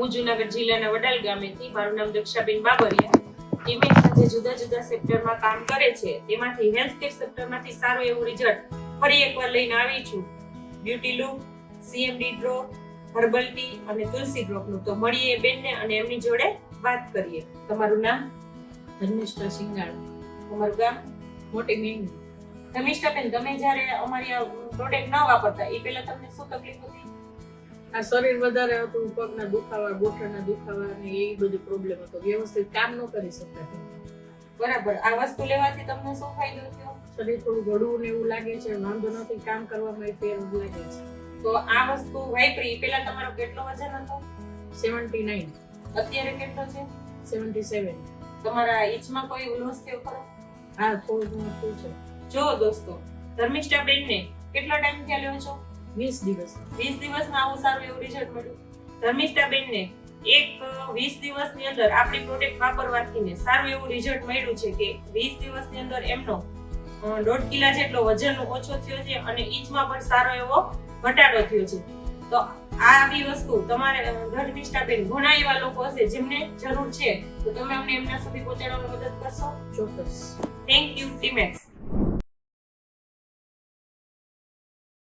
હું જુનાગઢ જિલ્લાના વડાલ ગામેથી મારું નામ દક્ષાબેન બાબરિયા. ટીમે સાથે જુદા જુદા સેક્ટરમાં કામ કરે છે. તેમાંથી હેલ્થ કેર સેક્ટરમાંથી સારું એવું રિઝલ્ટ ફરી એકવાર લઈને આવી છું. Beauty look CMD drop herbal tea અને તુલસી ડ્રોપનું તો મળીએ બેનને અને એમની જોડે વાત કરીએ. તમારું નામ? ધર્મિષ્ઠા સિંગાળ તમારું ગામ? મોટી મેંગી. ધર્મિષ્ઠાબેન તમે જ્યારે અમારી પ્રોડક્ટ ન વાપરતા એ પહેલા તમને શું તકલીફ હતી? આ શરીર વધારે હતું પગના દુખાવા ગોઠણના દુખાવા ને એ બધું પ્રોબ્લેમ હતો. વ્યવસ્થિત કામ ન કરી શકતા બરાબર. આ વસ્તુ લેવાથી તમને શું ફાયદો થયો? શરીર થોડું ગળું ને એવું લાગે છે વાંધો નથી કામ કરવામાં ફેર લાગે છે. તો આ વસ્તુ વાપરી. પેલા તમારો કેટલો વજન હતો? Seventy nine. અત્યારે કેટલો છે? Seventy seven. તમારા ઈચમાં કોઈ ઉલ્લોસ થયો ખરો? હા થોડું ઘણું છે. જો દોસ્તો ધર્મિષ્ઠા બેનને કેટલો ટાઈમ થયા લ્યો છો? વીસ દિવસ. વીસ દિવસમાં આવું સારું એવું રિઝલ્ટ મળ્યું. ધર્મિષ્ઠા બેનને એક વીસ દિવસની અંદર આપણી પ્રોડક્ટ વાપરવાથી ને સારું એવું રિઝલ્ટ મળ્યું છે કે વીસ દિવસની અંદર એમનો દોઢ કિલા જેટલો વજન ઓછો થયો છે અને ઈચમાં પણ સારો એવો ઘટાડો થયો છે. તો આ આવી વસ્તુ તમારે અ, ધર્મિષ્ઠા બેન ઘણા એવા લોકો હશે જેમને જરૂર છે. તો તમે અમને એમના સુધી પહોંચાડવામાં મદદ કરશો? ચોક્કસ. Thank you Timex